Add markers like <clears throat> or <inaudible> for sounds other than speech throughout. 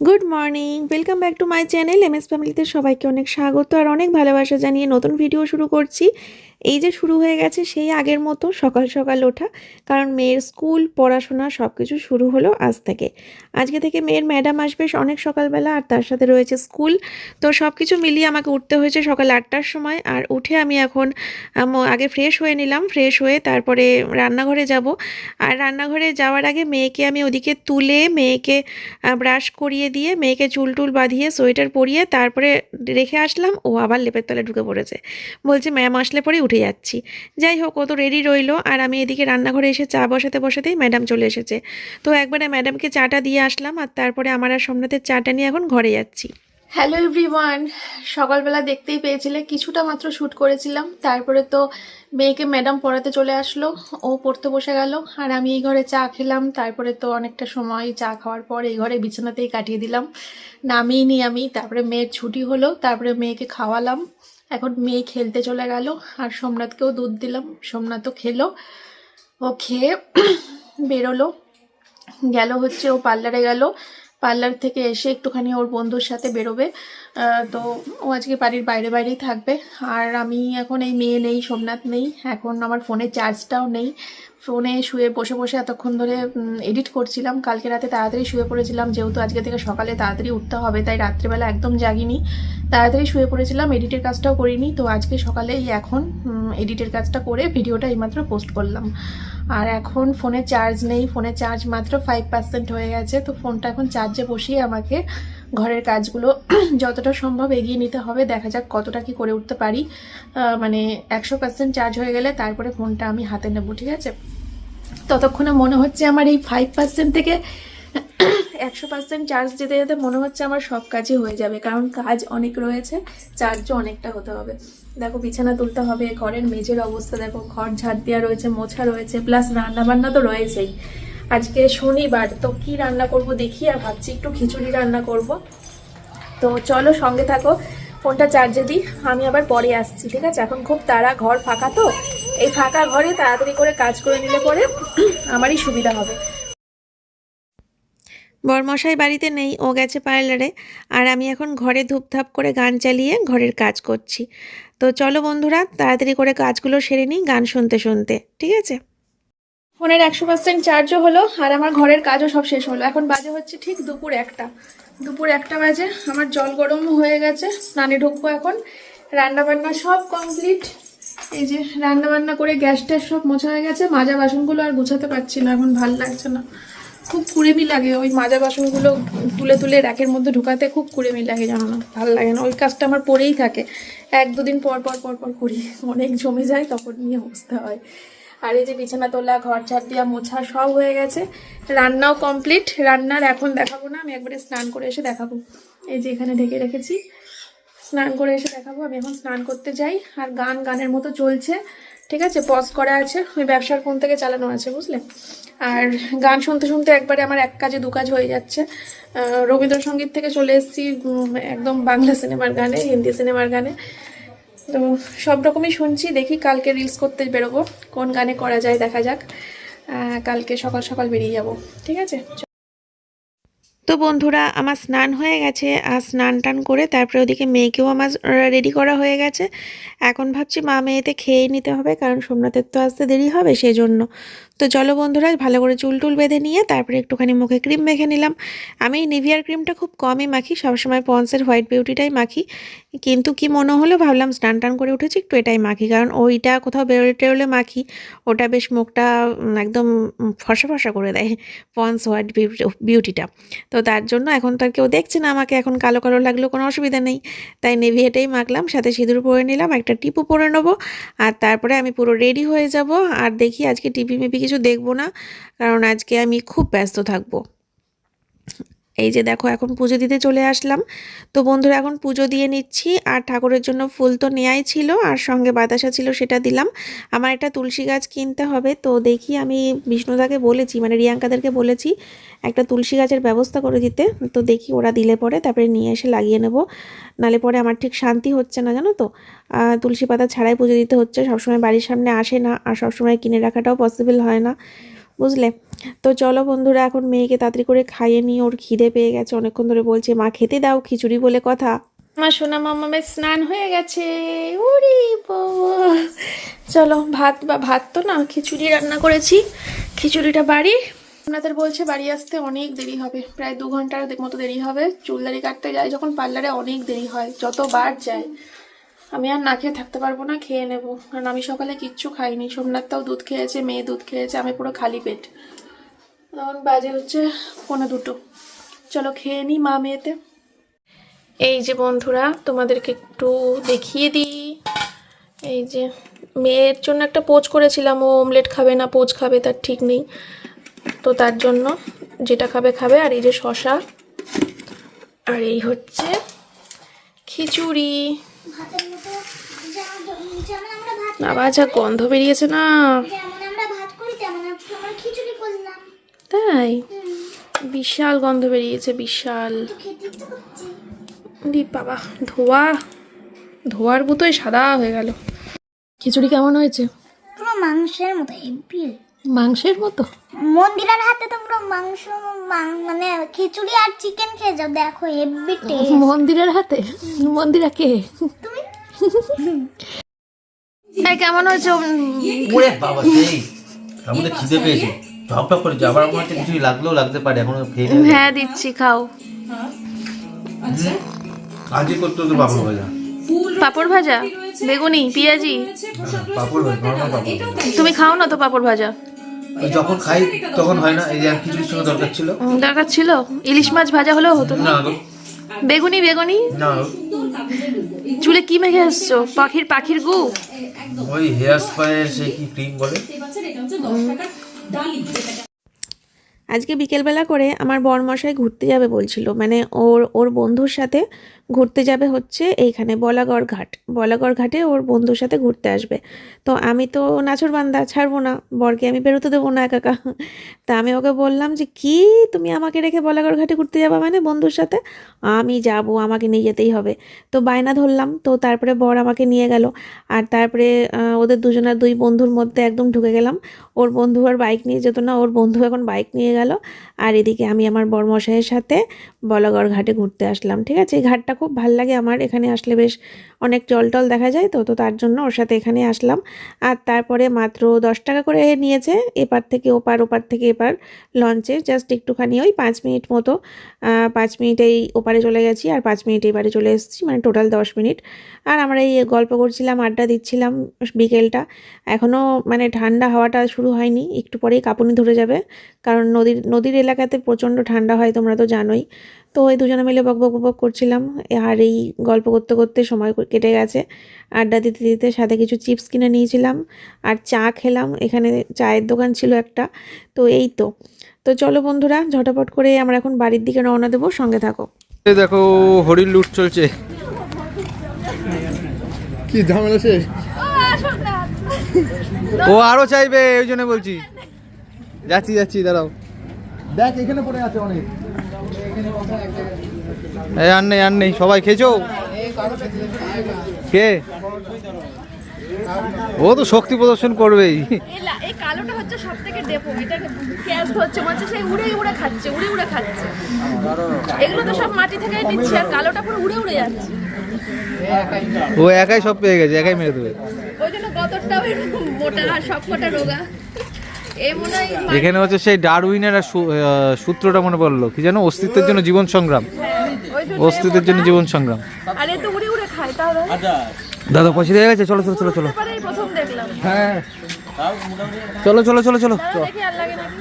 Good morning welcome back to my channel M S ফ্যামিলিতে সবাইকে অনেক স্বাগত আর অনেক ভালোবাসা জানিয়ে নতুন ভিডিও শুরু করছি। এই যে শুরু হয়ে গেছে সেই আগের মতো সকাল সকাল ওঠা, কারণ মেয়ের স্কুল, পড়াশোনা সব কিছু শুরু হলো আজ থেকে। আজকে থেকে মেয়ের ম্যাডাম আসবে অনেক সকালবেলা আর তার সাথে রয়েছে স্কুল। তো সব কিছু মিলিয়ে আমাকে উঠতে হয়েছে সকাল আটটার সময় আর উঠে আমি এখন আগে ফ্রেশ হয়ে নিলাম ফ্রেশ হয়ে তারপরে রান্নাঘরে যাব। আর রান্নাঘরে যাওয়ার আগে মেয়েকে আমি ওদিকে তুলে মেয়েকে ব্রাশ করিয়ে দিয়ে মেয়েকে চুল টুল বাঁধিয়ে সোয়েটার পরিয়ে তারপরে রেখে আসলাম। ও আবার লেপের তলে ঢুকে পড়েছে। বলছে, ম্যাম, আসলে পরে উঠে যাচ্ছি। যাই হোক, ও তো রেডি রইল আর আমি এদিকে রান্নাঘরে এসে চা বসাতে বসাতেই ম্যাডাম চলে এসেছে। তো একবারে ম্যাডামকে চাটা দিয়ে আসলাম আর তারপরে আমার আর সোমনাথের চাটা নিয়ে এখন ঘরে যাচ্ছি। হ্যালো এভরিওয়ান সকালবেলা দেখতেই পেয়েছিলে, কিছুটা মাত্র শ্যুট করেছিলাম। তারপরে তো মেয়েকে ম্যাডাম পড়াতে চলে আসলো, ও পড়তে বসে গেল আর আমি এই ঘরে চা খেলাম। তারপরে তো অনেকটা সময় চা খাওয়ার পর এই ঘরে বিছানাতেই কাটিয়ে দিলাম। নামিয়ে নি আমি, তারপরে মেয়ের ছুটি হলো, তারপরে মেয়েকে খাওয়ালাম। এখন মেয়ে খেলতে চলে গেল, আর সোমনাথকেও দুধ দিলাম। সোমনাথও খেলো, ও খেয়ে <clears throat> বেরোলো। গেল হচ্ছে, ও পার্লারে গেল। পার্লার থেকে এসে একটুখানি ওর বন্ধুর সাথে বেরোবে। তো ও আজকে বাড়ির বাইরে বাইরেই থাকবে। আর আমি এখন এই মেয়ে নেই, সোমনাথ নেই। এখন আমার ফোনে চার্জটাও নেই। ফোনে শুয়ে বসে বসে এতক্ষণ ধরে এডিট করছিলাম। কালকে রাতে তাড়াতাড়ি শুয়ে পড়েছিলাম, যেহেতু আজকে থেকে সকালে তাড়াতাড়ি উঠতে হবে, তাই রাত্রিবেলা একদম জাগিনি। তাড়াতাড়ি শুয়ে পড়েছিলাম এডিটের কাজটাও করিনি, তো আজকে সকালেই এখন এডিটের কাজটা করে ভিডিওটা এইমাত্র পোস্ট করলাম। আর এখন ফোনে চার্জ নেই, ফোনে চার্জ মাত্র ফাইভ পার্সেন্ট হয়ে গেছে, তো ফোনটা এখন চার্জে বসিয়ে আমাকে ঘরের কাজগুলো <clears throat> যতটা সম্ভব এগিয়ে নিতে হবে, দেখা যাক কতটা কি করে উঠতে পারি। মানে একশো পার্সেন্ট চার্জ হয়ে গেলে তারপরে ফোনটা আমি হাতে নেব, ঠিক আছে? ততক্ষণে মনে হচ্ছে আমার এই ফাইভ পার্সেন্ট থেকে একশো পার্সেন্ট চার্জ যেতে যেতে মনে হচ্ছে আমার সব কাজই হয়ে যাবে। কারণ কাজ অনেক রয়েছে চার্জও অনেকটা হতে হবে। দেখো, বিছানা তুলতে হবে, ঘরের মেঝের অবস্থা দেখো, ঘর ঝাড় দেওয়া রয়েছে, মোছা রয়েছে প্লাস রান্না বান্না তো রয়েছেই। আজকে শনিবার, তো কি রান্না করব দেখি, আর ভাবছি একটু খিচুড়ি রান্না করব। তো চলো সঙ্গে থাকো। ফোনটা চার্জে দিই আমি আবার পরে আসছি ঠিক আছে? এখন খুব তাড়া ঘর ফাঁকা তো? এই ফাঁকা ঘরে তাড়াতাড়ি করে কাজ করে নিলে পরে <clears throat> আমারই সুবিধা হবে। বরমশাই বাড়িতে নেই ও গেছে পার্লারে আর আমি এখন ঘরে ধূপধাপ করে গান চালিয়ে ঘরের কাজ করছি। তো চলো বন্ধুরা তাড়াতাড়ি করে কাজগুলো সেরে নিই গান শুনতে শুনতে ঠিক আছে? ফোনের একশো পার্সেন্ট চার্জও হলো আর আমার ঘরের কাজও সব শেষ হলো। এখন বাজে হচ্ছে ঠিক দুপুর একটা। দুপুর একটা বাজে, আমার জল গরম হয়ে গেছে, স্নানে ঢুকবো এখন। রান্না বান্না সব কমপ্লিট এই যে রান্না বান্না করে গ্যাস ট্যাস সব মোছা হয়ে গেছে, মাজা বাসনগুলো আর গুছাতে পারছি না, এখন ভালো লাগছে না। খুব কুড়েমি লাগে, ওই মাজা বাসনগুলো তুলে তুলে র্যাকের মধ্যে ঢুকাতে খুব কুড়েমি লাগে, জানো না? ভালো লাগে না, ওই কাজটা আমার পরেই থাকে। এক দুদিন পর পর পর পর করি। অনেক জমে যায়, তখন নিয়ে অবস্থা হয়। আর এই যে বিছানা তোলা, ঘর ঝাড় দেওয়া, মোছা সব হয়ে গেছে। রান্নাও কমপ্লিট রান্নার এখন দেখাবো না, আমি একবারে স্নান করে এসে দেখাবো। এই যে এখানে ঢেকে রেখেছি। স্নান করে এসে দেখাবো, আমি এখন স্নান করতে যাই। আর গান গানের মতো চলছে, ঠিক আছে? পজ করা আছে। ওই ব্যবসার ফোন থেকে চালানো আছে, বুঝলে? আর গান শুনতে শুনতে একবারে আমার এক কাজে দু কাজ হয়ে যাচ্ছে। রবীন্দ্রসঙ্গীত থেকে চলে এসেছি একদম বাংলা সিনেমার গানে, হিন্দি সিনেমার গানে। তো সব রকমই শুনছি, দেখি কালকে রিলস করতে বেরোবো, কোন গানে করা যায় দেখা যাক। কালকে সকাল সকাল বেরিয়ে যাব, ঠিক আছে? তো বন্ধুরা, আমার স্নান হয়ে গেছে, আর স্নান টান করে তারপরে ওদিকে মেয়েকেও আমার রেডি করা হয়ে গেছে। এখন ভাবছি মা মেয়েতে খেয়ে নিতে হবে, কারণ সোমনাথের তো আসতে দেরি হবে সেই জন্য তো চলো বন্ধুরা, ভালো করে চুল টুল বেঁধে নিয়ে তারপরে একটুখানি মুখে ক্রিম মেখে নিলাম। আমি নিভিয়ার ক্রিমটা খুব কমই মাখি, সবসময় পন্সের হোয়াইট বিউটিটাই মাখি। কিন্তু কি মনে হলো, ভাবলাম স্নান টান করে উঠেছি, একটু এটাই মাখি। কারণ ওইটা কোথাও বেরোলে টেরোলে মাখি, ওটা বেশ মুখটা একদম ফসা ফর্সা করে দেয় পন্স হোয়াইট বিউটিটা তো তার জন্য এখন তো আর কেউ দেখছে না আমাকে, এখন কালো কালো লাগলেও কোনো অসুবিধা নেই। তাই নেভি এটাই মাখলাম, সাথে সিঁদুর পরে নিলাম, একটা টিপও পরে নেব। আর তারপরে আমি পুরো রেডি হয়ে যাব। আর দেখি আজকে টিভি মিভি কিছু দেখব না কারণ আজকে আমি খুব ব্যস্ত থাকব। এই যে দেখো, এখন পুজো দিতে চলে আসলাম। তো বন্ধুরা, এখন পুজো দিয়ে নিচ্ছি। আর ঠাকুরের জন্য ফুল তো নেয়াই ছিল, আর সঙ্গে বাতাসা ছিল, সেটা দিলাম। আমার একটা তুলসী গাছ কিনতে হবে। তো দেখি আমি বিষ্ণুদাকে বলেছি মানে রিয়াঙ্কাদেরকে বলেছি, একটা তুলসী গাছের ব্যবস্থা করে দিতে। তো দেখি ওরা দিলে পরে, তারপরে নিয়ে এসে লাগিয়ে নেব। নালে পরে আমার ঠিক শান্তি হচ্ছে না, জানো তো? তুলসী পাতা ছাড়াই পুজো দিতে হচ্ছে। সবসময় বাড়ির সামনে আসে না, আর সবসময় কিনে রাখাটাও পসিবল হয় না। বুঝলে? তো চলো বন্ধুরা, এখন মেয়েকে তাড়াতাড়ি করে খাইয়ে নিয়ে ওর খিদে পেয়ে গেছে। অনেকক্ষণ ধরে বলছে, মা, খেতে দাও খিচুড়ি বলে কথা। আমার সোনা মামামের স্নান হয়ে গেছে। উরি চলো, ভাত বা ভাত তো না, খিচুড়ি রান্না করেছি। খিচুড়িটা বাড়ি। আপনাদের বলছে বাড়ি আসতে অনেক দেরি হবে। প্রায় দু ঘণ্টার মতো দেরি হবে। চুলদারি কাটতে যায়, যখন পার্লারে অনেক দেরি হয়, যতবার যায়। আমি আর না খেয়ে থাকতে পারব না, খেয়ে নেব। কারণ আমি সকালে কিচ্ছু খাইনি। সোমনাথটাও দুধ খেয়েছে, মেয়ে দুধ খেয়েছে, আমি পুরো খালি পেট। এখন বাজে হচ্ছে পৌনে দুটো। চলো খেয়ে নিই মা মেয়েতে। এই যে বন্ধুরা, তোমাদেরকে একটু দেখিয়ে দিই। এই যে মেয়ের জন্য একটা পোচ করেছিলাম, ও অমলেট খাবে না, পোচ খাবে, তার ঠিক নেই। তো তার জন্য যেটা খাবে খাবে। আর এই যে শশা। আর এই হচ্ছে খিচুড়ি। বাবা যা গন্ধ বেরিয়েছে না। তাই? বিশাল গন্ধ বেরিয়েছে বিশাল। বাবা ধোয়া। ধোয়ার মতোই সাদা হয়ে গেল। খিচুড়ি কেমন হয়েছে? পুরো মাংসের মতো মাংসের মতো? মন্দিরের হাতে তো পুরো মাংস মাং- মানে খিচুড়ি আর চিকেন খেয়ে যাও। দেখো হেভি টেস্ট মন্দিরের হাতে? মন্দিরা কে? তুমি? এই কেমন হয়েছে? ওরে বাবা সেই আমাদের খিদে পেয়েছে। ঝপঝপ করে যাবার আমার কিছুই লাগলেও লাগতে পারে এখনও খেয়ে নেবে হ্যাঁ দিচ্ছি খাও। আজই করতে হতো পাপড় ভাজা। পাপড় ভাজা? বেগুনি পেঁয়াজি? পাপড় ভাজা। তুমি খাও না তো পাপড় ভাজা? যখন খাই তখন হয় না এই যে সঙ্গে দরকার ছিল। দরকার ছিল? ইলিশ মাছ ভাজা হলেও হতো না? বেগুনি বেগুনি? না। চুলে কি মেখে আসছো পাখির পাখির গু? ওই হেয়ার স্পায়ের সেই কি ক্রিম বলে? আজকে বিকেলবেলা করে আমার বরমশাই ঘুরতে যাবে বলছিল। মানে ওর ওর বন্ধুর সাথে ঘুরতে যাবে হচ্ছে এইখানে বলাগড় ঘাট। বলাগড় ঘাটে ওর বন্ধুর সাথে ঘুরতে আসবে। তো আমি তো নাচর বান্দা, ছাড়বো না। বরকে আমি বেরোতে দেবো না একা তা আমি ওকে বললাম যে, কি? তুমি আমাকে রেখে বলাগড় ঘাটে ঘুরতে যাবা মানে বন্ধুর সাথে? আমি যাব, আমাকে নিয়ে যেতেই হবে। তো বায়না ধরলাম। তো তারপরে বর আমাকে নিয়ে গেল। আর তারপরে ওদের দুজনের দুই বন্ধুর মধ্যে একদম ঢুকে গেলাম। ওর বন্ধু আর বাইক নিয়ে যেত না, ওর বন্ধু এখন বাইক নিয়ে গেল। আর এদিকে আমি আমার বরমশাইয়ের সাথে বলাগড় ঘাটে ঘুরতে আসলাম, ঠিক আছে? এই ঘাটটা খুব ভালো লাগে আমার। এখানে আসলে বেশ অনেক জল টল দেখা যায় তো তো তার জন্য ওর সাথে এখানে আসলাম। আর তারপরে মাত্র দশ টাকা করে নিয়েছে এপার থেকে ওপার ওপার থেকে এপার লঞ্চে জাস্ট একটুখানি ওই পাঁচ মিনিট মতো। পাঁচ মিনিটেই ওপারে চলে গেছি আর পাঁচ মিনিট এবারে চলে এসেছি মানে টোটাল দশ মিনিট। আর আমরা এই গল্প করছিলাম, আড্ডা দিচ্ছিলাম বিকেলটা। এখনও মানে ঠান্ডা হাওয়াটা শুরু হয়নি, একটু পরেই কাঁপুনি ধরে যাবে। কারণ নদীর নদীর এলাকাতে প্রচণ্ড ঠান্ডা হয় তোমরা তো জানোই। তো ওই দুজনে মিলে বক বক বক করছিলাম। আর এই গল্প করতে করতে সময় কেটে গেছে। আড্ডা দিতে দিতে সাথে কিছু চিপস কিনে নিয়েছিলাম। আর চা খেলাম। এখানে চায়ের দোকান ছিল একটা। তো এই তো। তো চলো বন্ধুরা ঝটাপট করে আমরা এখন বাড়ির দিকে রওনা দেবো। সঙ্গে থাকো। এই দেখো হরিণ লুট চলছে। কি ঝামেলা শেষ? ও আরও চাইবে ওই জন্য বলছি। যাচ্ছি যাচ্ছি দাঁড়াও। দেখ এখানে পড়ে আছে অনেক। এই আর নেই আর নেই। সবাই খেয়েছো? কে? ও তো শক্তি প্রদর্শন করবেই। এই কালোটা হচ্ছে সব ডেপো। এটা গ্যাস হচ্ছে মনে সেই উড়ে উড়ে খাচ্ছে উড়ে উড়ে খাচ্ছে। এগুলো তো সব মাটি থেকে নিচ্ছে আর কালোটা পুরো উড়ে উড়ে যাচ্ছে। ও একাই সব পেয়ে গেছে একাই মেরে দেবে। ওই জন্য গতরটাও মোটা আর সব কটা রোগা। এখানে হচ্ছে সেই ডারউইনের আর সূত্রটা মনে পড়ল। কি জানো? অস্তিত্বের জন্য জীবন সংগ্রাম। অস্তিত্বের জন্য জীবন সংগ্রাম। আর তো উড়ে উড়ে খায় তাহলে। দাদা পয়সা দিয়ে গেছে? চলো চলো চলো চলো। এবারে এই প্রথম দেখলাম। হ্যাঁ। চলো চলো চলো চলো। তাহলে দেখি আর লাগে নাকি?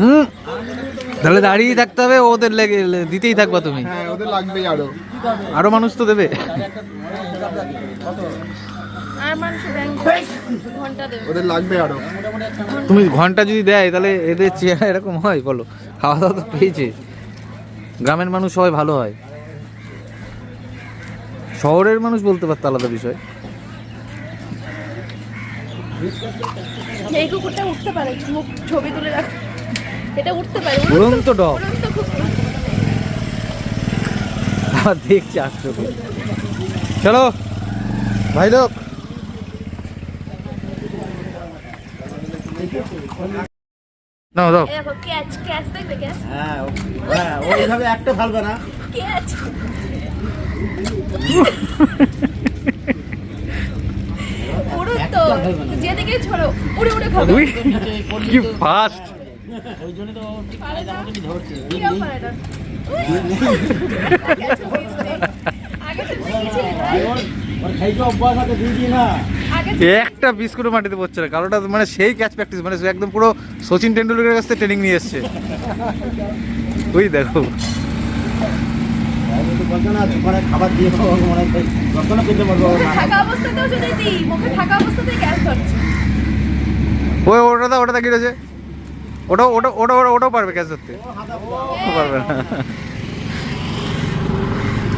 হুম। তাহলে দাঁড়িয়ে থাকতে হবে ওদের লেগে দিতেই থাকবা তুমি। হ্যাঁ ওদের লাগবেই আরও। আরও মানুষ তো দেবে। ওদের লাগবে আরও। তুমি ঘণ্টা যদি দেয় তাহলে এদের চেহারা এরকম হয় বলো। খাওয়া দাওয়া তো পেয়েছে। গ্রামের মানুষ সবাই ভালো হয়। শহরের মানুষ বলতে পারতো আলাদা বিষয়। এই কুকুরটা উঠতে পারে মুখ ছবি তুলে রাখ। এটা উঠতে পারে উড়ন্ত ডগ। আবার দেখছি আসতে চলো। ভাই লোক। নাও দাও। এই দেখো ক্যাচ ক্যাচ দেখবে ক্যাচ? হ্যাঁ হ্যাঁ ওইভাবে একটা ফালবে না। ক্যাচ। তো যেদিকে ছড়ো উড়ে উড়ে খাবে। কি ফাস্ট ওই জন্য তো না? ধরছে? আগে তো দেখেছিলে না? ওর খাইতে অভ্যাস আছে দুই দিন না। আগে একটা বিস্কুটও মাটিতে পড়ছে না কালোটা মানে সেই ক্যাচ প্র্যাকটিস মানে একদম পুরো সচিন টেন্ডুলকারের কাছ থেকে ট্রেনিং নিয়ে এসছে। ওই দেখো। মনে ওই ওটা দা ওটা দা কি রয়েছে। ওটা ওটা ওটা ওটা ওটাও পারবে ক্যাচ ধরতে। পারবে না।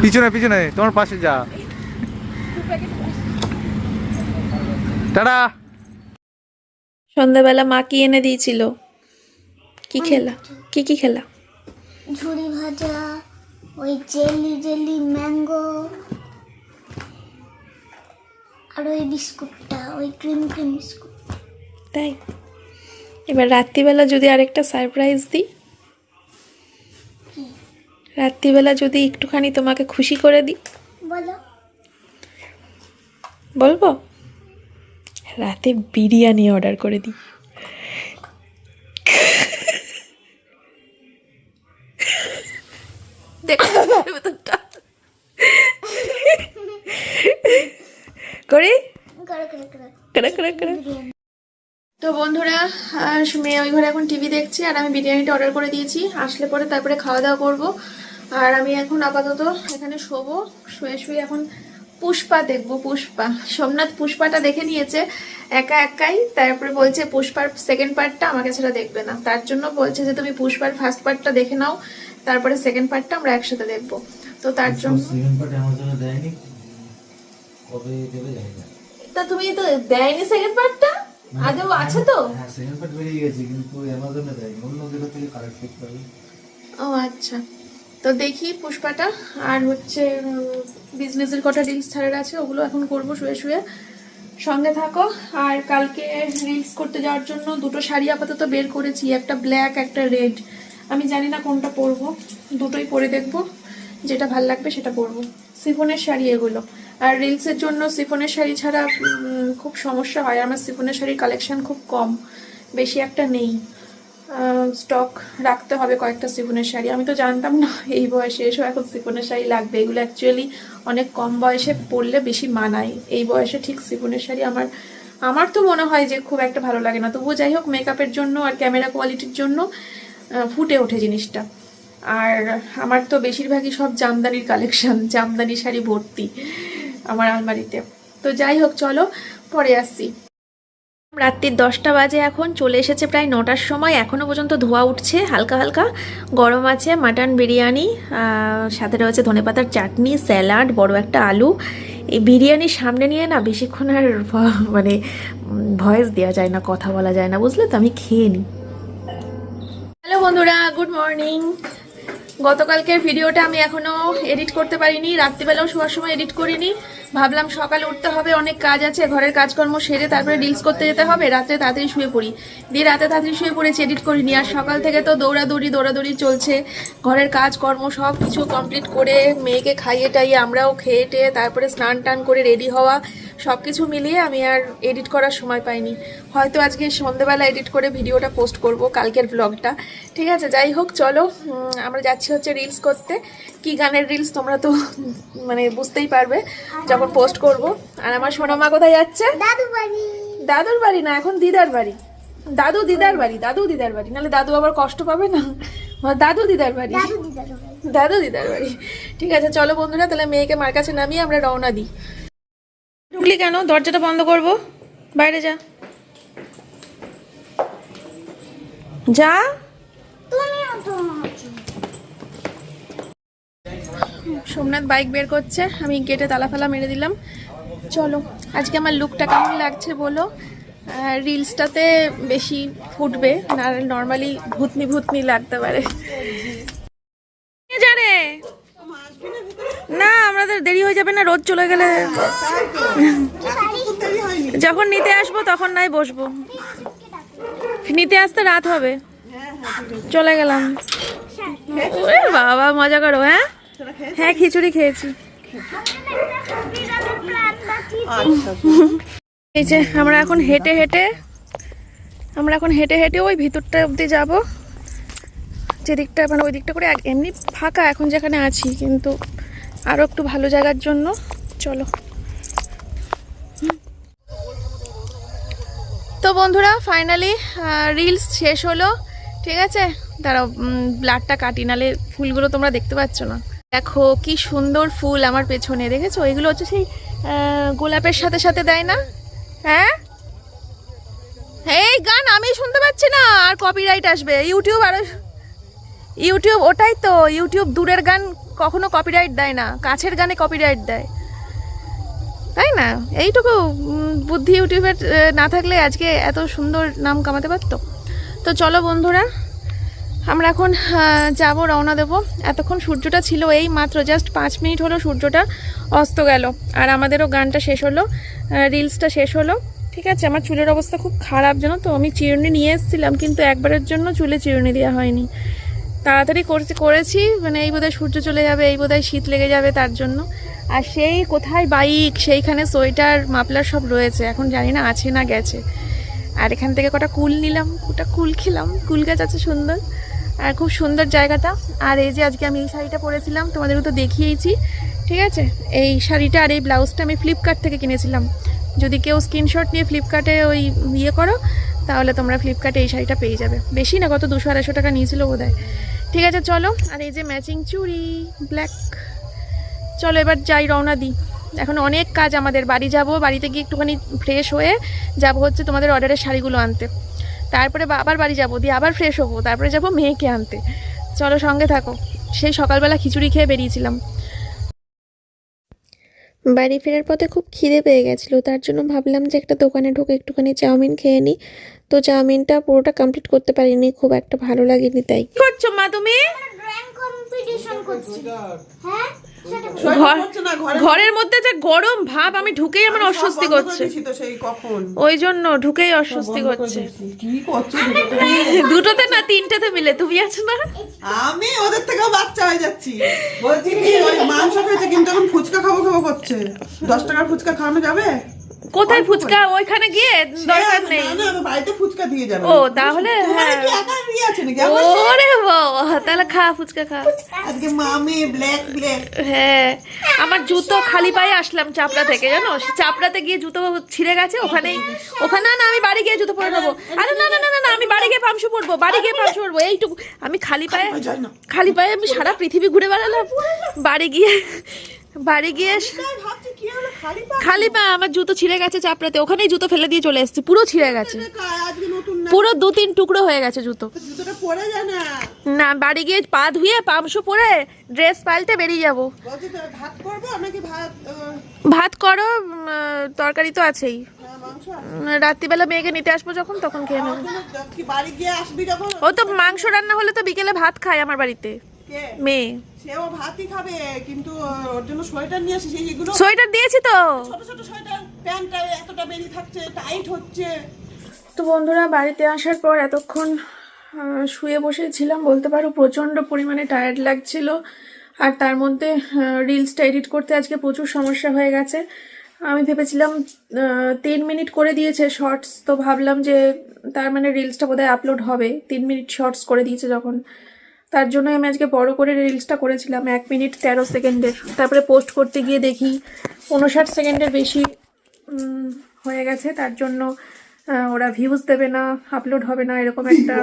পিছনে পিছনে তোমার পাশে যা। টাটা। সন্ধ্যাবেলা মা কি এনে দিয়েছিল? কি খেলা? কি কি খেলা? ঝুড়ি ভাজা ওই জেলি জেলি ম্যাঙ্গো আর ওই বিস্কুটটা ওই ক্রিম ক্রিম বিস্কুট। তাই? এবার রাত্রিবেলা যদি আরেকটা সারপ্রাইজ দিই? রাত্রিবেলা যদি একটুখানি তোমাকে খুশি করে দিই? বলো। বলব? রাতে বিরিয়ানি অর্ডার করে দিই। করে? তো বন্ধুরা মেয়ে ওই ঘরে এখন টিভি দেখছে আর আমি বিরিয়ানিটা অর্ডার করে দিয়েছি। আসলে পরে তারপরে খাওয়া দাওয়া করব। আর আমি এখন আপাতত এখানে শোবো শুয়ে শুয়ে এখন পুষ্পা দেখব পুষ্পা। সোমনাথ পুষ্পাটা দেখে নিয়েছে একা একাই। তারপরে বলছে পুষ্পার সেকেন্ড পার্টটা আমাকে ছাড়া দেখবে না। তার জন্য বলছে যে তুমি পুষ্পার ফার্স্ট পার্টটা দেখে নাও তারপরে সেকেন্ড পার্টটা আমরা একসাথে দেখব। তো তার জন্য তা তুমি তো দেয়নি সেকেন্ড পার্টটা আদৌ আছে তো? হ্যাঁ সেকেন্ড পার্ট বেরিয়ে গেছে কিন্তু অ্যামাজনে দেয়নি। অন্য জায়গা থেকে কালেক্ট করতে হবে ও আচ্ছা। তো দেখি পুষ্পাটা। আর হচ্ছে বিজনেসের কটা রিলস ছাড়ার আছে, ওগুলো এখন করব শুয়ে শুয়ে। সঙ্গে থাকো। আর কালকে রিলস করতে যাওয়ার জন্য দুটো শাড়ি আপাতত বের করেছি, একটা ব্ল্যাক একটা রেড আমি জানি না কোনটা পরবো। দুটোই পরে দেখব। যেটা ভালো লাগবে সেটা পরবো। সিফনের শাড়ি এগুলো। আর রিলসের জন্য সিফনের শাড়ি ছাড়া খুব সমস্যা হয়। আমার সিফনের শাড়ির কালেকশান খুব কম। বেশি একটা নেই। স্টক রাখতে হবে কয়েকটা সিফনের শাড়ি। আমি তো জানতাম না এই বয়সে এসেও এখন সিফনের শাড়ি লাগবে। এগুলো অ্যাকচুয়ালি অনেক কম বয়সে পরলে বেশি মানায়। এই বয়সে ঠিক সিফনের শাড়ি আমার আমার তো মনে হয় যে খুব একটা ভালো লাগে না। তবুও যাই হোক মেকআপের জন্য আর ক্যামেরা কোয়ালিটির জন্য ফুটে ওঠে জিনিসটা। আর আমার তো বেশিরভাগই সব জামদানির কালেকশন জামদানি শাড়ি ভর্তি আমার আলমারিতে। তো যাই হোক, চলো পরে আসছি। রাত্রির দশটা বাজে এখন, চলে এসেছে প্রায় নটার সময়। এখনও পর্যন্ত ধোয়া উঠছে, হালকা হালকা। গরম আছে, মাটন বিরিয়ানি সাথে রয়েছে ধনেপাতার চাটনি, স্যালাড, বড় একটা আলু। এই বিরিয়ানির সামনে নিয়ে না বেশিক্ষণ আর মানে ভয়েস দেওয়া যায় না, কথা বলা যায় না, বুঝলে তো? আমি খেয়ে নিই। হ্যালো বন্ধুরা, গুড মর্নিং। গতকালকের ভিডিওটা আমি এখনও এডিট করতে পারিনি, রাত্রিবেলাও শোয়ার সময় এডিট করিনি। ভাবলাম সকালে উঠতে হবে, অনেক কাজ আছে, ঘরের কাজকর্ম সেরে তারপরে রিলস করতে যেতে হবে, রাত্রে তাড়াতাড়ি শুয়ে পড়ি। দিয়ে রাতে তাড়াতাড়ি শুয়ে পড়েছি এডিট করিনি। আর সকাল থেকে তো দৌড়াদৌড়ি দৌড়াদৌড়ি চলছে। ঘরের কাজকর্ম সব কিছু কমপ্লিট করে মেয়েকে খাইয়ে টাইয়ে আমরাও খেয়ে টেয়ে তারপরে স্নান টান করে রেডি হওয়া সব কিছু মিলিয়ে আমি আর এডিট করার সময় পাইনি। হয়তো আজকে সন্ধেবেলা এডিট করে ভিডিওটা পোস্ট করব কালকের ব্লগটা ঠিক আছে, যাই হোক, চলো আমরা যাচ্ছি হচ্ছে রিলস করতে। কি গানের রিলস তোমরা তো মানে বুঝতেই পারবে। যখন পোস্ট করব। আর আমার সোনামা কোথায় যাচ্ছে? দাদুর বাড়ি। না এখন দিদার বাড়ি। দাদু দিদার বাড়ি দাদু দিদার বাড়ি। নাহলে দাদু আবার কষ্ট পাবে না? দাদু দিদার বাড়ি। দাদু দিদার বাড়ি। ঠিক আছে চলো বন্ধুরা তাহলে মেয়েকে মার কাছে নামিয়ে আমরা রওনা দিই। ঢুকলি কেন? দরজাটা বন্ধ করব? বাইরে যা। যা। সোমনাথ বাইক বের করছে আমি গেটে তালা ফালা মেরে দিলাম। চলো আজকে আমার লুকটা কেমন লাগছে বলো? রিলসটাতে বেশি ফুটবে আর নর্মালি ভূতনি ভূতনি লাগতে পারে। না আমাদের দেরি হয়ে যাবে না রোদ চলে গেলে। যখন নিতে আসব তখন নাই বসবো। নিতে আসতে রাত হবে। চলে গেলাম। ওরে বাবা মজা করো হ্যাঁ? হ্যাঁ খিচুড়ি খেয়েছি। এই যে আমরা এখন হেঁটে হেঁটে আমরা এখন হেঁটে হেঁটে ওই ভিতরটা অবধি যাব। যেদিকটা মানে ওই দিকটা করে এমনি ফাঁকা এখন যেখানে আছি কিন্তু আরও একটু ভালো জায়গার জন্য চলো। তো বন্ধুরা ফাইনালি রিলস শেষ হলো। ঠিক আছে? তারা ব্লাডটা কাটি নালে ফুলগুলো তোমরা দেখতে পাচ্ছ না। দেখো, কি সুন্দর ফুল আমার পেছনে, দেখেছ? এগুলো হচ্ছে সেই গোলাপের সাথে সাথে দেয় না? হ্যাঁ? এই গান আমি শুনতে পাচ্ছি না, আর কপিরাইট আসবে। ইউটিউব আর ইউটিউব ওটাই তো, ইউটিউব দূরের গান কখনো কপিরাইট দেয় না, কাছের গানে কপিরাইট দেয়। তাই না? এইটুকু বুদ্ধি ইউটিউবের না থাকলে আজকে এত সুন্দর নাম কামাতে পারতো। তো চলো বন্ধুরা আমরা এখন যাব, রওনা দেবো। এতক্ষণ সূর্যটা ছিল এই মাত্র জাস্ট পাঁচ মিনিট হলো সূর্যটা অস্ত গেল। আর আমাদেরও গানটা শেষ হলো রিলসটা শেষ হলো। ঠিক আছে, আমার চুলের অবস্থা খুব খারাপ, জানো তো? আমি চিরুনি নিয়ে এসেছিলাম, কিন্তু একবারের জন্য চুলে চিরুনি দেওয়া হয়নি। তাড়াতাড়ি করছি, করেছি মানে এই বোধহয় সূর্য চলে যাবে, এই বোধহয় শীত লেগে যাবে তার জন্য। আর সেই কোথায় বাইক, সেইখানে সোয়েটার মাপলার সব রয়েছে, এখন জানি না আছে না গেছে। আর এখান থেকে কটা কুল নিলাম ওটা কুল খেলাম। কুল গাছ আছে সুন্দর, আর খুব সুন্দর জায়গাটা। আর এই যে আজকে আমি এই শাড়িটা পরেছিলাম, তোমাদেরও তো দেখিয়েছি, ঠিক আছে? এই শাড়িটা আর এই ব্লাউজটা আমি ফ্লিপকার্ট থেকে কিনেছিলাম। যদি কেউ স্ক্রিনশট নিয়ে ফ্লিপকার্টে ওই ইয়ে করো, তাহলে তোমরা ফ্লিপকার্টে এই শাড়িটা পেয়ে যাবে। বেশি না, কত দুশো, আড়াইশো টাকা নিয়েছিল বোধ ঠিক আছে, চলো। আর এই যে ম্যাচিং চুড়ি ব্ল্যাক চলো, এবার যাই রওনা দিই। এখন অনেক কাজ আমাদের বাড়ি যাব বাড়িতে গিয়ে একটুখানি ফ্রেশ হয়ে যাব হচ্ছে তোমাদের অর্ডারের শাড়িগুলো আনতে। তারপরে আবার বাড়ি যাব দিয়ে আবার ফ্রেশ হব তারপরে যাব মেয়েকে আনতে। চলো সঙ্গে থাকো সেই সকালবেলা খিচুড়ি খেয়ে বেরিয়েছিলাম। বাড়ি ফেরার পথে খুব খিদে পেয়ে গেছিল তার জন্য ভাবলাম যে একটা দোকানে ঢুকে একটুখানি চাউমিন খেয়ে নিই। তো চাউমিনটা পুরোটা কমপ্লিট করতে পারিনি খুব একটা ভালো লাগেনি তাই। করছ মা তুমি? ড্রয়িং কম্পিটিশন করছি। হ্যাঁ? সেটা ঘর- ঘরের মধ্যে যে গরম ভাব আমি ঢুকেই আমার অস্বস্তি করছে। ওই জন্য ঢুকেই অস্বস্তি করছে। দুটোতে না তিনটাতে মিলে। তুমি আছো না? আমি ওদের থেকেও বাচ্চা হয়ে যাচ্ছি। বলছি কি মাংস খেয়েছে কিন্তু এখন ফুচকা খাব খাব করছে। দশ টাকার ফুচকা খাওয়ানো যাবে? কোথায় ফুচকা? ওইখানে গিয়ে দরকার নেই। না না বাড়িতে ফুচকা দিয়ে যাবে। ও তাহলে হ্যাঁ। কি একা আছে নাকি? ওরে বাবা তাহলে খা ফুচকা খা। আজকে মামি ব্ল্যাক ব্ল্যাক হ্যাঁ আমার জুতো খালি পায়ে আসলাম চাপড়া থেকে জানো? চাপড়াতে গিয়ে জুতো ছিঁড়ে গেছে ওখানেই। ওখানে না আমি বাড়ি গিয়ে জুতো পরে নেব। আরে না না না না আমি বাড়ি গিয়ে পামশু পরবো বাড়ি গিয়ে পামশু পরবো এইটুকু। আমি খালি পায়ে খালি পায়ে আমি সারা পৃথিবী ঘুরে বেড়ালাম। বাড়ি গিয়ে বাড়ি গিয়ে খালি পা আমার জুতো ছিঁড়ে গেছে চাপড়াতে। ওখানেই জুতো ফেলে দিয়ে চলে এসেছি পুরো ছিঁড়ে গেছে। পুরো দু তিন টুকরো হয়ে গেছে জুতো। না। না বাড়ি গিয়ে পা ধুয়ে পামশু পরে ড্রেস পাল্টে বেরিয়ে যাব। ভাত ভাত করো তরকারি তো আছেই। হ্যাঁ, রাত্রিবেলা মেয়েকে নিতে আসব যখন তখন খেয়ে নেব। গিয়ে ও তো মাংস রান্না হলে তো বিকেলে ভাত খায় আমার বাড়িতে। মেয়ে। সেও ভাতই খাবে কিন্তু ওর জন্য সোয়েটার নিয়ে আসিস এইগুলো সোয়েটার দিয়েছি তো। ছোট ছোট সোয়েটার প্যান্টটা এতটা বেরিয়ে থাকছে টাইট হচ্ছে। তো বন্ধুরা বাড়িতে আসার পর এতক্ষণ শুয়ে বসেছিলাম বলতে পারো প্রচণ্ড পরিমাণে টায়ার্ড লাগছিল। আর তার মধ্যে রিলসটা এডিট করতে আজকে প্রচুর সমস্যা হয়ে গেছে। আমি ভেবেছিলাম তিন মিনিট করে দিয়েছে শর্টস তো ভাবলাম যে তার মানে রিলসটা বোধহয় আপলোড হবে। তিন মিনিট শর্টস করে দিয়েছে যখন। তার জন্য আমি আজকে বড় করে রিলসটা করেছিলাম এক মিনিট তেরো সেকেন্ডের তারপরে পোস্ট করতে গিয়ে দেখি উনষাট সেকেন্ডের বেশি হয়ে গেছে। তার জন্য ওরা ভিউজ দেবে না আপলোড হবে না এরকম একটা।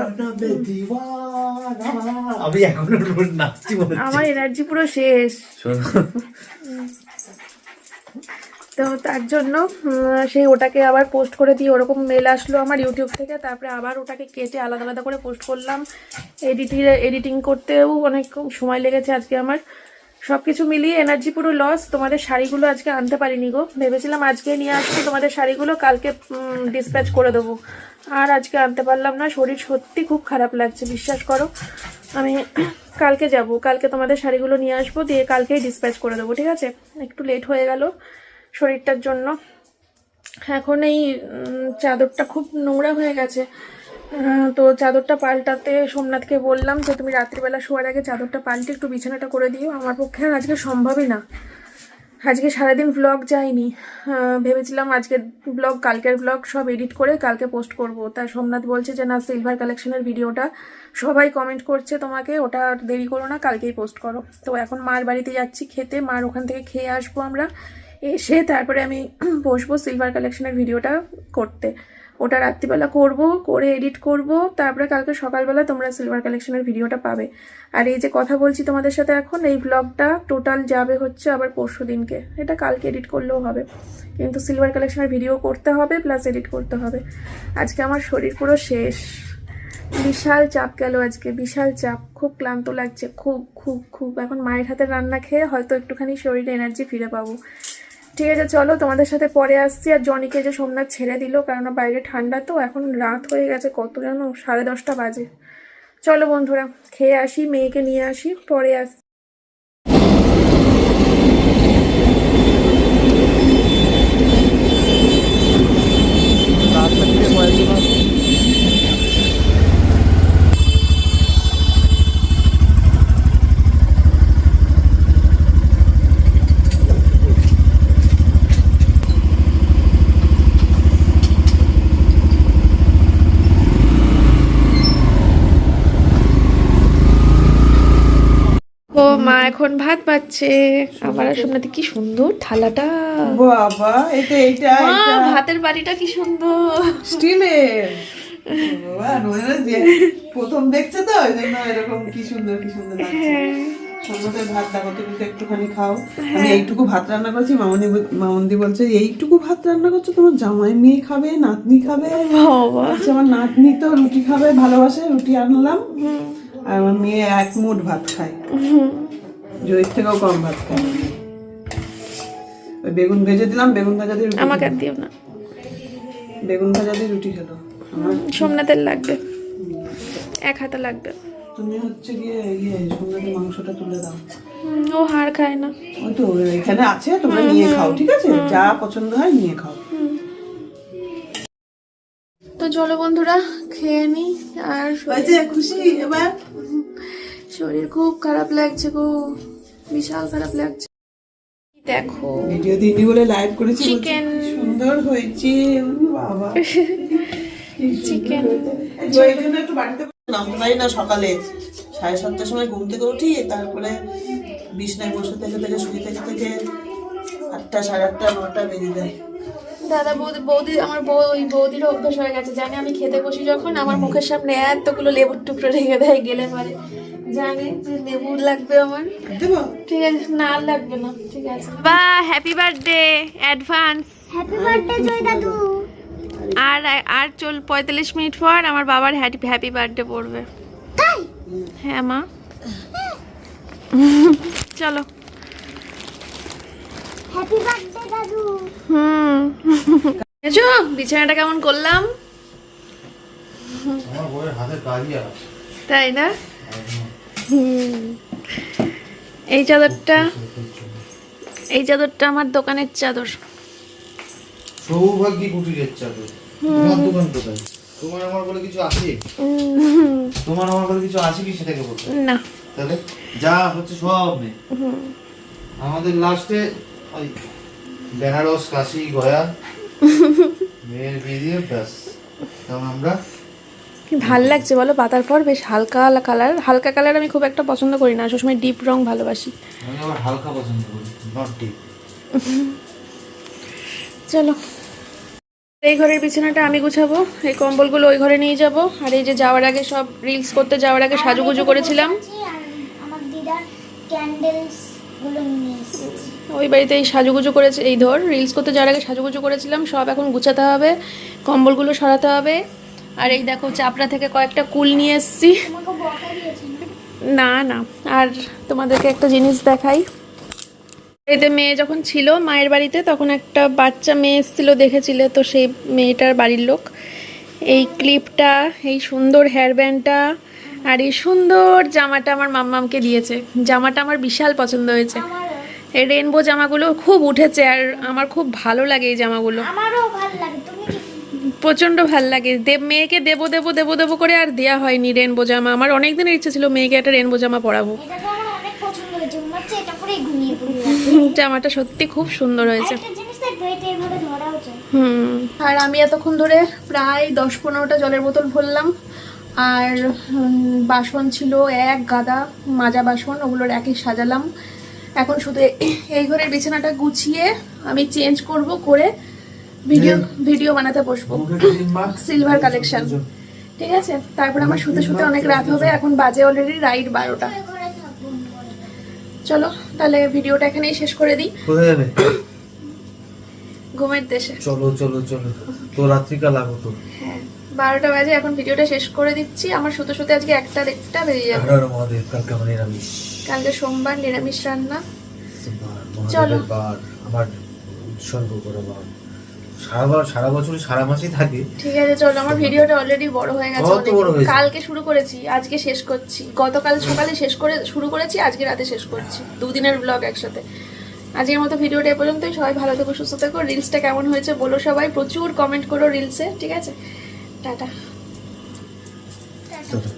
আমার এনার্জি পুরো শেষ। তো তার জন্য সেই ওটাকে আবার পোস্ট করে দিয়ে ওরকম মেল আসলো আমার ইউটিউব থেকে। তারপরে আবার ওটাকে কেটে আলাদা আলাদা করে পোস্ট করলাম। এডিটিং এডিটিং করতেও অনেক সময় লেগেছে আজকে আমার। সব কিছু মিলিয়ে এনার্জি পুরো লস তোমাদের শাড়িগুলো আজকে আনতে পারিনি গো। ভেবেছিলাম আজকে নিয়ে আসব তোমাদের শাড়িগুলো, কালকে ডিসপ্যাচ করে দেবো। আর আজকে আনতে পারলাম না। শরীর সত্যি খুব খারাপ লাগছে, বিশ্বাস করো। আমি কালকে যাব। কালকে তোমাদের শাড়িগুলো নিয়ে আসব, দিয়ে কালকেই ডিসপ্যাচ করে দেবো, ঠিক আছে? একটু লেট হয়ে গেল। শরীরটার জন্য। এখন এই চাদরটা খুব নোংরা হয়ে গেছে। তো চাদরটা পাল্টাতে সোমনাথকে বললাম যে, তুমি রাত্রিবেলা শোয়ার আগে চাদরটা পাল্টে একটু বিছানাটা করে দিও। আমার পক্ষে আর আজকে সম্ভবই না। আজকে সারাদিন ব্লগ যায়নি ভেবেছিলাম আজকে ব্লগ কালকের ব্লগ সব এডিট করে কালকে পোস্ট করব। তা সোমনাথ বলছে যে, না সিলভার কালেকশনের ভিডিওটা সবাই কমেন্ট করছে তোমাকে। ওটা দেরি করো না, কালকেই পোস্ট করো। তো এখন মার বাড়িতে যাচ্ছি খেতে। মার ওখান থেকে খেয়ে আসব আমরা। এসে তারপরে আমি <clears throat> বসবো সিলভার কালেকশনের ভিডিওটা করতে। ওটা রাত্রিবেলা করব, করে এডিট করব, তারপরে কালকে সকালবেলা তোমরা সিলভার কালেকশনের ভিডিওটা পাবে। আর এই যে কথা বলছি তোমাদের সাথে এখন, এই ব্লগটা টোটাল যাবে হচ্ছে আবার পরশু দিনকে। এটা কালকে এডিট করলেও হবে। কিন্তু সিলভার কালেকশনের ভিডিও করতে হবে প্লাস এডিট করতে হবে। আজকে আমার শরীর পুরো শেষ। বিশাল চাপ গেল আজকে, বিশাল চাপ। খুব ক্লান্ত লাগছে, খুব খুব খুব। এখন মায়ের হাতের রান্না খেয়ে হয়তো একটুখানি শরীরে এনার্জি ফিরে পাবো। ঠিক আছে, চলো তোমাদের সাথে পরে আসছি। আর জনিকে যে সোমনাথ ছেড়ে দিল কারণ বাইরে ঠান্ডা তো, এখন রাত হয়ে গেছে কত জানো সাড়ে দশটা বাজে। চলো বন্ধুরা, খেয়ে আসি, মেয়েকে নিয়ে আসি, পরে আসি রাস্তা থেকে কয়েকজন আসছে। ও মা এখন ভাত পাচ্ছে আমার সোমনাথে কি সুন্দর থালাটা। বাবা এটা এইটা মা ভাতের বাড়িটা কি সুন্দর। স্টিলের। প্রথম দেখছে তো ওই জন্য এরকম কি সুন্দর কি সুন্দর লাগছে। ভাত দেখো তুমি তো একটুখানি খাও। আমি এইটুকু ভাত রান্না করছি মামনি মামুন্দি বলছে এইটুকু ভাত রান্না করছ তোমার জামাই মেয়ে খাবে নাতনি খাবে? আমার নাতনি তো রুটি খাবে ভালোবাসে রুটি আনলাম। আর আমার মেয়ে এক মুঠ ভাত খায়। জয়ের থেকেও কম ভাত খায় ওই বেগুন ভেজে দিলাম বেগুন ভাজা দিয়ে রুটি আমাকে দিও না। বেগুন ভাজা দিয়ে রুটি খেলো। সোমনাথের লাগবে। এক হাতে লাগবে। তুমি হচ্ছে গিয়ে ইয়ে সোমনাথের মাংসটা তুলে দাও। ও হাড় খায় না। তো এখানে আছে তোমরা নিয়ে খাও ঠিক আছে? যা পছন্দ হয় নিয়ে খাও। তো চলো বন্ধুরা খেয়ে নি আর খুশি? এবার? শরীর খুব খারাপ লাগছে গো। বিশাল খারাপ লাগছে। দেখো। ভিডিও দিইনি বলে লাইভ করেছি চিকেন সুন্দর হয়েছে বাবা। <laughs> চিকেন জয়ের জন্য একটু বাড়িতে নামতে পারি না সকালে। সাড়ে সাতটার সময় ঘুম থেকে উঠি তারপরে বিছনায় বসে থেকে থেকে শুয়ে থেকে থেকে আটটা সাড়ে আটটা নটা বেরিয়ে যায়। দাদা বৌদি বৌদি আমার ওই বৌদির অভ্যাস হয়ে গেছে। জানে আমি খেতে বসি যখন আমার মুখের সামনে এতগুলো লেবুর টুকরো রেখে দেয় গেলে পারে। জানে যে লেবু লাগবে আমার। ঠিক আছে না আর লাগবে না ঠিক আছে। বা happy birthday advance happy birthday Joy দাদু। আর আর চল পঁয়তাল্লিশ মিনিট পর আমার বাবার হ্যাপি হ্যাপি বার্থডে পড়বে। হ্যাঁ মা। চলো। হ্যাপি বার্থডে দাদু। হুম। এসো বিছানাটা কেমন করলাম? তাই না। এই চাদরটা এই চাদরটা আমার দোকানের চাদর। সৌভাগ্যী কুটিরের চাদর। তোমার দোকান কোথায়? তোমার আমার বলে কিছু আছে? তোমার আমার বলে কিছু আছে কি সেটাকে বলতে না। তাহলে যা হচ্ছে সব নেই আমাদের লাস্টে ওই বেনারস কাশি গয়া মেয়ের বিয়ে দিয়ে ব্যাস। তখন আমরা ভালো লাগছে বলো? পাতার পর বেশ হালকা কালার। হালকা কালার আমি খুব একটা পছন্দ করি না। সবসময় ডিপ রং ভালোবাসি। হালকা পছন্দ করি নট ডিপ চলো। এই ঘরের বিছানাটা আমি গুছাবো। এই কম্বলগুলো ওই ঘরে নিয়ে যাব। আর এই যে যাওয়ার আগে সব রিলস করতে যাওয়ার আগে সাজুগুজু করেছিলাম। ওই বাড়িতে এই সাজুগুজু করেছে এই ধর রিলস করতে যাওয়ার আগে সাজুগুজু করেছিলাম। সব এখন গুছাতে হবে। কম্বলগুলো সরাতে হবে। আর এই দেখো চাপড়া থেকে কয়েকটা কুল নিয়ে এসেছি। না না, আর তোমাদেরকে একটা জিনিস দেখাই। এতে মেয়ে যখন ছিল মায়ের বাড়িতে, তখন একটা বাচ্চা মেয়ে এসেছিল দেখেছিলে তো, সেই মেয়েটার বাড়ির লোক। এই ক্লিপটা, এই সুন্দর হেয়ার ব্যান্ডটা আর এই সুন্দর জামাটা আমার মাম্মামকে দিয়েছে। জামাটা আমার বিশাল পছন্দ হয়েছে। এই রেনবো জামাগুলো খুব উঠেছে আর আমার খুব ভালো লাগে এই জামাগুলো। আমারও ভালো লাগে। প্রচণ্ড ভালো লাগে। দেব মেয়েকে দেবো দেবো দেবো দেবো করে আর দেয়া হয়নি রেনবো জামা। আমার অনেক দিনের ইচ্ছে ছিল মেয়েকে একটা রেনবো জামা পরাবো। জামাটা সত্যি খুব সুন্দর হয়েছে। হুম। আর আমি এতক্ষণ ধরে প্রায় দশ পনেরোটা জলের বোতল ভরলাম। আর বাসন ছিল এক গাদা মাজা বাসন ওগুলোর একই সাজালাম। এখন শুধু এই ঘরের বিছানাটা গুছিয়ে আমি চেঞ্জ করব করে ভিডিও ভিডিও বানাতে বসবো। সিলভার কালেকশন ঠিক আছে? তারপর আমার শুতে শুতে অনেক রাত হবে এখন বাজে অলরেডি রাইট বারোটা। চলো তাহলে ভিডিওটা এখানেই শেষ করে দিই। কোথায় যাবে? ঘুমের দেশে। চলো চলো চলো। তো রাত্রিকাল তো হ্যাঁ বারোটা বাজে এখন ভিডিওটা শেষ করে দিচ্ছি। আমার শুতে শুতে আজকে একটা দেড়টা বেরিয়ে যাবে। কালকে আমার নিরামিষ। কালকে সোমবার নিরামিষ রান্না। চলো। আমার উৎসর্গ করা বার। সারা বার সারা বছর সারা মাসই থাকে। ঠিক আছে চলো আমার ভিডিওটা অলরেডি বড় হয়ে গেছে কত বড় হয়েছে? কালকে শুরু করেছি আজকে শেষ করছি। গতকাল সকালে শেষ করে শুরু করেছি আজকে রাতে শেষ করছি। দুদিনের ব্লগ একসাথে। আজকের মতো ভিডিওটা এ পর্যন্তই। সবাই ভালো থেকো সুস্থ থেকো। রিলসটা কেমন হয়েছে বলো সবাই। প্রচুর কমেন্ট করো রিলসে ঠিক আছে? টাটা। চলো